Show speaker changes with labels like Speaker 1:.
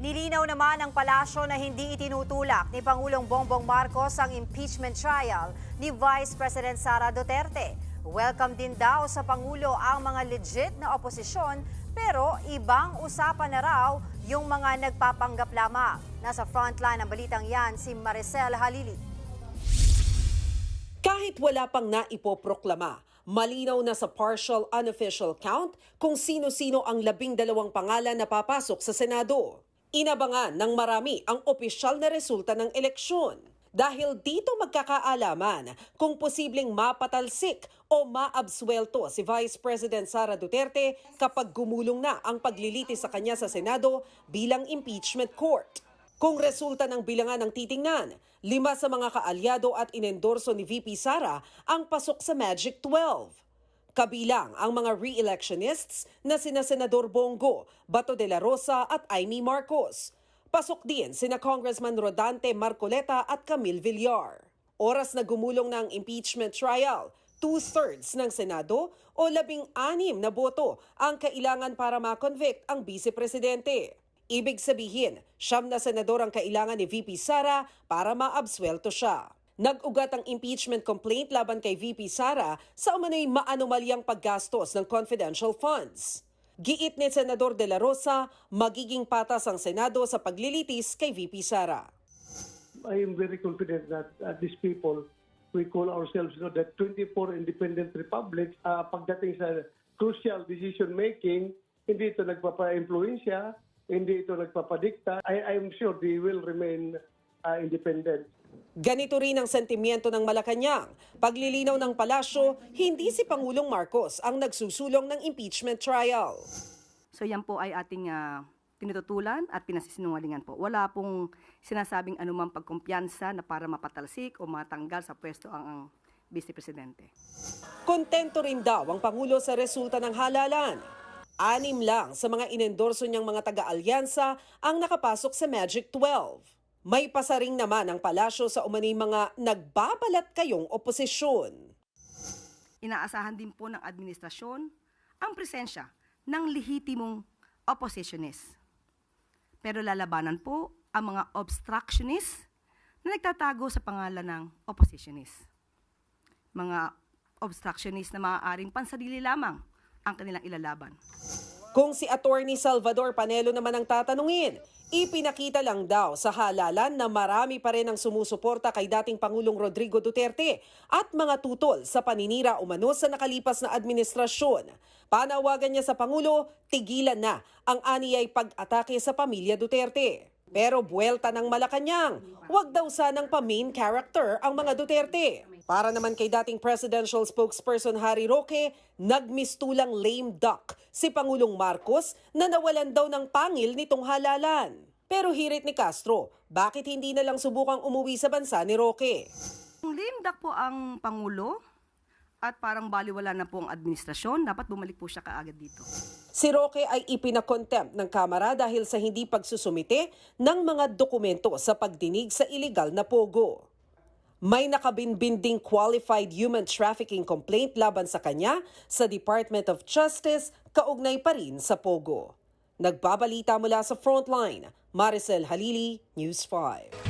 Speaker 1: Nilinaw naman ng palasyo na hindi itinutulak ni Pangulong Bongbong Marcos ang impeachment trial ni Vice President Sara Duterte. Welcome din daw sa Pangulo ang mga legit na oposisyon pero ibang usapan na raw yung mga nagpapanggap lamang. Nasa frontline ng balitang yan si Maricel Halili.
Speaker 2: Kahit wala pang naipoproklama, malinaw na sa partial unofficial count kung sino-sino ang labing dalawang pangalan na papasok sa Senado. Inabangan ng marami ang opisyal na resulta ng eleksyon. Dahil dito magkakaalaman kung posibleng mapatalsik o maabswelto si Vice President Sara Duterte kapag gumulong na ang pagliliti sa kanya sa Senado bilang impeachment court. Kung resulta ng bilangan ng titingnan, lima sa mga kaalyado at inendorso ni VP Sara ang pasok sa Magic 12. Kabilang ang mga re-electionists na sina Senador Bongo, Bato de la Rosa at Amy Marcos. Pasok din sina Congressman Rodante Marcoleta at Camille Villar. Oras na gumulong ng impeachment trial, two-thirds ng Senado o labing-anim na boto ang kailangan para makonvict ang Vice Presidente. Ibig sabihin, siyam na senador ang kailangan ni VP Sara para maabswelto siya. Nag-ugat ang impeachment complaint laban kay VP Sara sa umano'y maanomalyang paggastos ng confidential funds. Giit ni Senador De La Rosa, magiging patas ang Senado sa paglilitis kay VP Sara.
Speaker 3: I am very confident that uh, these people, we call ourselves you know, the 24 independent republics, uh, pagdating sa crucial decision making, hindi ito nagpapa-influensya, hindi ito nagpapadikta. I, I am sure they will remain uh, independent.
Speaker 2: Ganito rin ang sentimiento ng Malacanang. Paglilinaw ng palasyo, hindi si Pangulong Marcos ang nagsusulong ng impeachment trial.
Speaker 4: So yan po ay ating ah, tinututulan at pinasisinungalingan po. Wala pong sinasabing anumang pagkumpiyansa na para mapatalsik o matanggal sa pwesto ang, ang Vice Presidente.
Speaker 2: Kontento rin daw ang Pangulo sa resulta ng halalan. Anim lang sa mga inendorso niyang mga taga-alyansa ang nakapasok sa Magic 12. May pasaring naman ang palasyo sa umano'y mga nagbabalat kayong oposisyon.
Speaker 4: Inaasahan din po ng administrasyon ang presensya ng lehitimong oppositionist. Pero lalabanan po ang mga obstructionist na nagtatago sa pangalan ng oppositionist. Mga obstructionist na maaaring pansarili lamang ang kanilang ilalaban.
Speaker 2: Kung si Attorney Salvador Panelo naman ang tatanungin, ipinakita lang daw sa halalan na marami pa rin ang sumusuporta kay dating Pangulong Rodrigo Duterte at mga tutol sa paninira umano sa nakalipas na administrasyon. Panawagan niya sa Pangulo, tigilan na ang aniyay pag-atake sa pamilya Duterte. Pero buwelta ng Malacanang, wag daw sanang pa-main character ang mga Duterte. Para naman kay dating presidential spokesperson Harry Roque, nagmistulang lame duck si Pangulong Marcos na nawalan daw ng pangil nitong halalan. Pero hirit ni Castro, bakit hindi na lang subukang umuwi sa bansa ni Roque?
Speaker 4: Lame duck po ang Pangulo at parang baliwala na po ang administrasyon, dapat bumalik po siya kaagad dito.
Speaker 2: Si Roque ay ipinakontempt ng Kamara dahil sa hindi pagsusumite ng mga dokumento sa pagdinig sa illegal na pogo. May nakabinbinding qualified human trafficking complaint laban sa kanya sa Department of Justice kaugnay pa rin sa pogo. Nagbabalita mula sa Frontline, Maricel Halili, News 5.